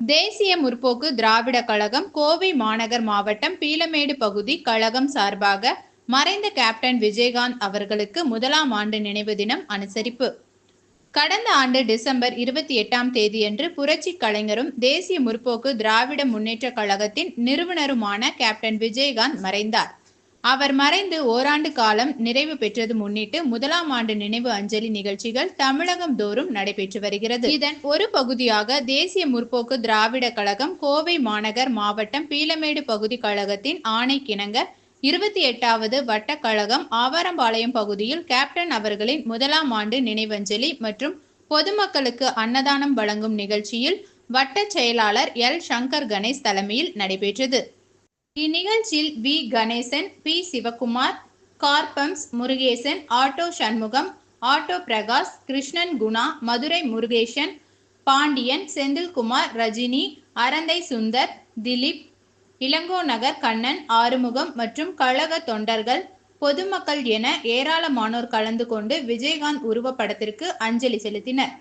தேசிய முற்போக்கு திராவிட கழகம் கோவை மாநகர் மாவட்டம் பீலமேடு பகுதி கழகம் சார்பாக மறைந்த கேப்டன் விஜயகாந்த் அவர்களுக்கு முதலாம் ஆண்டு நினைவு தினம் அனுசரிப்பு. கடந்த ஆண்டு டிசம்பர் இருபத்தி எட்டாம் தேதியன்று புரட்சி கலைஞரும் தேசிய முற்போக்கு திராவிட முன்னேற்ற கழகத்தின் நிறுவனருமான கேப்டன் விஜயகாந்த் மறைந்தார். அவர் மறைந்து ஓராண்டு காலம் நிறைவு பெற்றது முன்னிட்டு முதலாம் ஆண்டு நினைவு அஞ்சலி நிகழ்ச்சிகள் தமிழகம் தோறும் நடைபெற்று வருகிறது. இதன் ஒரு பகுதியாக தேசிய முற்போக்கு திராவிட கழகம் கோவை மாநகர் மாவட்டம் பீலமேடு பகுதி கழகத்தின் ஆணைக்கிணங்க இருபத்தி எட்டாவது வட்டக் கழகம் ஆவாரம்பாளையம் பகுதியில் கேப்டன் அவர்களின் முதலாம் ஆண்டு நினைவஞ்சலி மற்றும் பொதுமக்களுக்கு அன்னதானம் வழங்கும் நிகழ்ச்சியில் வட்டச் செயலாளர் எல். சங்கர் கணேஷ் தலைமையில் நடைபெற்றது. இந்நிகழ்ச்சியில் வி. கணேசன் பி. சிவகுமார் கார்பம்ஸ் முருகேசன் ஆட்டோ சண்முகம் ஆட்டோ பிரகாஷ் கிருஷ்ணன் குணா மதுரை முருகேசன் பாண்டியன் செந்தில்குமார் ரஜினி அரந்தை சுந்தர் திலீப் இளங்கோ நகர் கண்ணன் ஆறுமுகம் மற்றும் கழக தொண்டர்கள் பொதுமக்கள் என ஏராளமானோர் கலந்து கொண்டு விஜயகாந்த் உருவப்படத்திற்கு அஞ்சலி செலுத்தினர்.